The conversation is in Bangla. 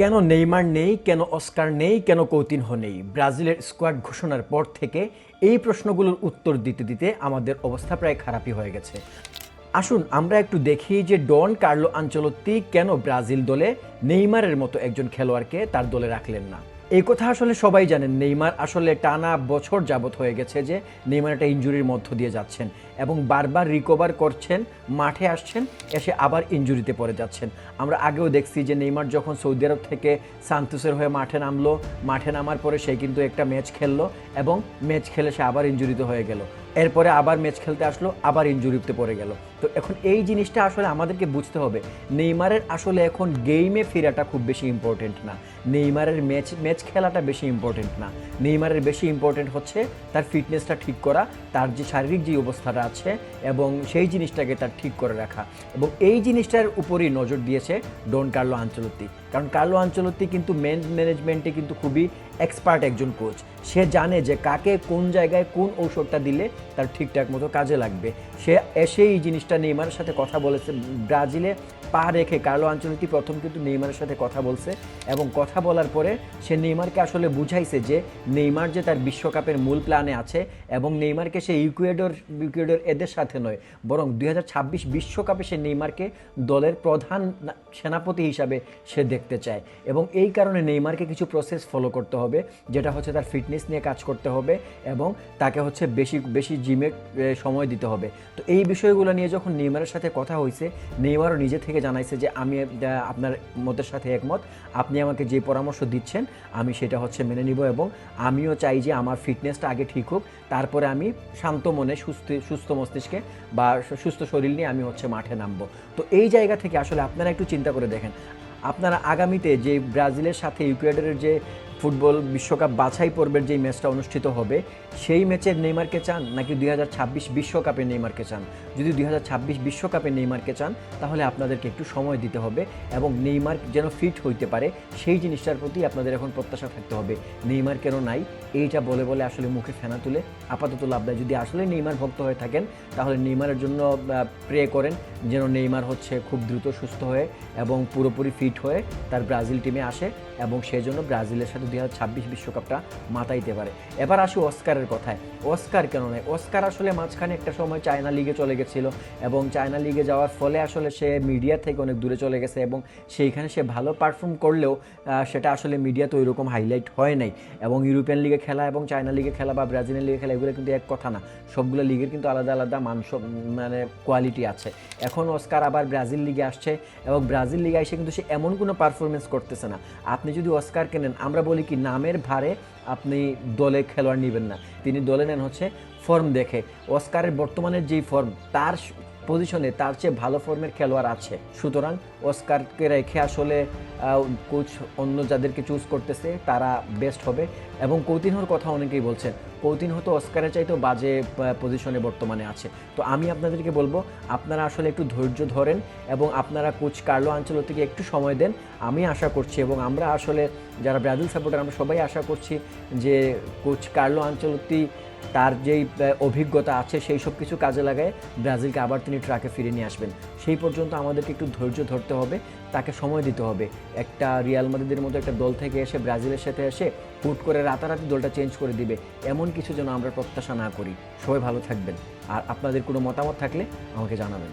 কেন নেইমার নেই, কেন অস্কার নেই, কেন কৌতিনহ নেই? ব্রাজিলের স্কোয়াড ঘোষণার পর থেকে এই প্রশ্নগুলোর উত্তর দিতে দিতে আমাদের অবস্থা প্রায় খারাপই হয়ে গেছে। আসুন আমরা একটু দেখি যে ডন কার্লো আঞ্চলত্তি কেন ব্রাজিল দলে নেইমারের মতো একজন খেলোয়াড়কে তার দলে রাখলেন না। এই কথা আসলে সবাই জানেন, নেইমার আসলে টানা বছর যাবত হয়ে গেছে যে নেইমার একটা ইঞ্জুরির মধ্য দিয়ে যাচ্ছেন এবং বারবার রিকভার করছেন, মাঠে আসছেন, এসে আবার ইঞ্জুরিতে পড়ে যাচ্ছেন। আমরা আগেও দেখছি যে নেইমার যখন সৌদি আরব থেকে সান্তোসের হয়ে মাঠে নামলো, মাঠে নামার পরে সে কিন্তু একটা ম্যাচ খেললো এবং ম্যাচ খেলে সে আবার ইঞ্জুরিতে হয়ে গেল। এরপরে আবার ম্যাচ খেলতে আসলো, আবার ইঞ্জুরিতে পড়ে গেল। তো এখন এই জিনিসটা আসলে আমাদেরকে বুঝতে হবে, নেইমারের আসলে এখন গেইমে ফেরাটা খুব বেশি ইম্পর্টেন্ট না। নেইমারের ম্যাচ ম্যাচ খেলাটা বেশি ইম্পর্টেন্ট না। নেইমারের বেশি ইম্পর্টেন্ট হচ্ছে তার ফিটনেসটা ঠিক করা, তার যে শারীরিক যে অবস্থাটা আছে এবং সেই জিনিসটাকে তার ঠিক করে রাখা। এবং এই জিনিসটার উপরই নজর দিয়েছে ডন কার্লো আঞ্চলত্তি। কারণ কার্লো আঞ্চলত্তি কিন্তু মেন ম্যানেজমেন্টে কিন্তু খুবই এক্সপার্ট একজন কোচ সে জানে যে কাকে কোন জায়গায় কোন ঔষধটা দিলে তার ঠিকঠাক মতো কাজে লাগবে। সে এসে এই জিনিসটা নেইমারের সাথে কথা বলেছে ব্রাজিলে। পা রেখে কার্লো আঞ্চলিক প্রথম কিন্তু নেইমারের সাথে কথা বলছে এবং কথা বলার পরে সে নেইমারকে আসলে বুঝাইছে যে নেইমার যে তার বিশ্বকাপের মূল প্ল্যানে আছে এবং নেইমারকে সে ইকুয়েডর ইকুয়েডর এদের সাথে নয়, বরং দুই বিশ্বকাপে সে নেইমারকে দলের প্রধান সেনাপতি হিসাবে সে দেখতে চায় এবং এই কারণে নেইমারকে কিছু প্রসেস ফলো করতে হবে, যেটা হচ্ছে তার ফিটনেস নিয়ে কাজ করতে হবে এবং তাকে হচ্ছে বেশি বেশি জিমে সময় দিতে হবে। তো এই বিষয়গুলো নিয়ে যখন নেইমারের সাথে কথা হয়েছে, নেইমারও নিজে থেকে জানাইছে যে আমি আপনার মতের সাথে একমত। আপনি আমাকে যে পরামর্শ দিচ্ছেন, আমি সেটা হচ্ছে মেনে নিব এবং আমিও চাই যে আমার ফিটনেসটা আগে ঠিক হোক। তারপরে আমি শান্ত মনে, সুস্থ সুস্থ মস্তিষ্কে বা সুস্থ শরীর নিয়ে আমি হচ্ছে মাঠে নামবো। তো এই জায়গা থেকে আসলে আপনারা একটু চিন্তা করে দেখেন। আপনারা আগামীতে যে ব্রাজিলের সাথে ইকুয়েডরের যে ফুটবল বিশ্বকাপ বাছাই পর্বের যে ম্যাচটা অনুষ্ঠিত হবে, সেই ম্যাচের নেইমারকে চান নাকি দুই হাজার বিশ্বকাপে নেইমারকে চান? যদি দুই হাজার বিশ্বকাপে নেইমারকে চান, তাহলে আপনাদেরকে একটু সময় দিতে হবে এবং নেইমার যেন ফিট হইতে পারে, সেই জিনিসটার প্রতি আপনাদের এখন প্রত্যাশা থাকতে হবে। নেইমার কেন নাই? এইটা বলে বলে আসলে মুখে ফেনা তুলে আপাতত লাভ দেয় যদি আসলে নেইমার ভক্ত হয়ে থাকেন, তাহলে নেইমারের জন্য প্রে করেন যেন নেইমার হচ্ছে খুব দ্রুত সুস্থ হয়ে এবং পুরোপুরি ফিট হয়ে তার ব্রাজিল টিমে আসে এবং সেই জন্য ব্রাজিলের সাথে দুই বিশ্বকাপটা মাতাইতে পারে। এবার আসি অস্কারের কথায়। অস্কার কেন নয় অস্কার আসলে মাঝখানে একটা সময় চায়না লিগে চলে গেছিল এবং চায়না লিগে যাওয়ার ফলে আসলে সে মিডিয়া থেকে অনেক দূরে চলে গেছে এবং সেইখানে সে ভালো পারফর্ম করলেও সেটা আসলে মিডিয়াতে ওই রকম হাইলাইট হয় নাই এবং ইউরোপিয়ান লিগে খেলা এবং চায়না লিগে খেলা বা ব্রাজিলিয়ান লিগে খেলা, এগুলো কিন্তু এক কথা না। সবগুলো লিগের কিন্তু আলাদা আলাদা মান, সব- মানে কোয়ালিটি আছে। এখন অস্কার আবার ব্রাজিল লিগে আসছে এবং ব্রাজিল লিগে এসে কিন্তু সে এমন কোনো পারফরমেন্স করতেছে না। আপনি যদি অস্কার কেনেন আমরা বলি কি, নামের ভারে আপনি দলে খেলোয়াড় নেবেন না। তিনি দলে নেন হচ্ছে ফর্ম দেখে। অস্কারের বর্তমানের যেই ফর্ম তার পজিশনে তার চেয়ে ভালো ফর্মের খেলোয়াড় আছে। সুতরাং অস্কারকে রেখে আসলে কোচ অন্য যাদেরকে চুজ করতেছে, তারা বেস্ট হবে। এবং কৌতিনহর কথা অনেকেই বলছেন, কৌতিনহ তো অস্কারের চাইতেও বাজে পজিশনে বর্তমানে আছে। তো আমি আপনাদেরকে বলব, আপনারা আসলে একটু ধৈর্য ধরেন এবং আপনারা কোচ কার্লো আঞ্চলতিকে একটু সময় দেন। আমি আশা করছি এবং আমরা আসলে যারা ব্রাজিল সাপোর্টার আমরা সবাই আশা করছি যে কোচ কার্লো আঞ্চলতি তার যেই অভিজ্ঞতা আছে, সেই সব কিছু কাজে লাগায় ব্রাজিলকে আবার তিনি ট্রাকে ফিরে নিয়ে আসবেন। সেই পর্যন্ত আমাদেরকে একটু ধৈর্য ধরতে হবে, তাকে সময় দিতে হবে। একটা রিয়াল মাদিদের মতো একটা দল থেকে এসে ব্রাজিলের সাথে এসে হুট করে রাতারাতি দলটা চেঞ্জ করে দিবে, এমন কিছু যেন আমরা প্রত্যাশা না করি। সবাই ভালো থাকবেন। আর আপনাদের কোনো মতামত থাকলে আমাকে জানাবেন।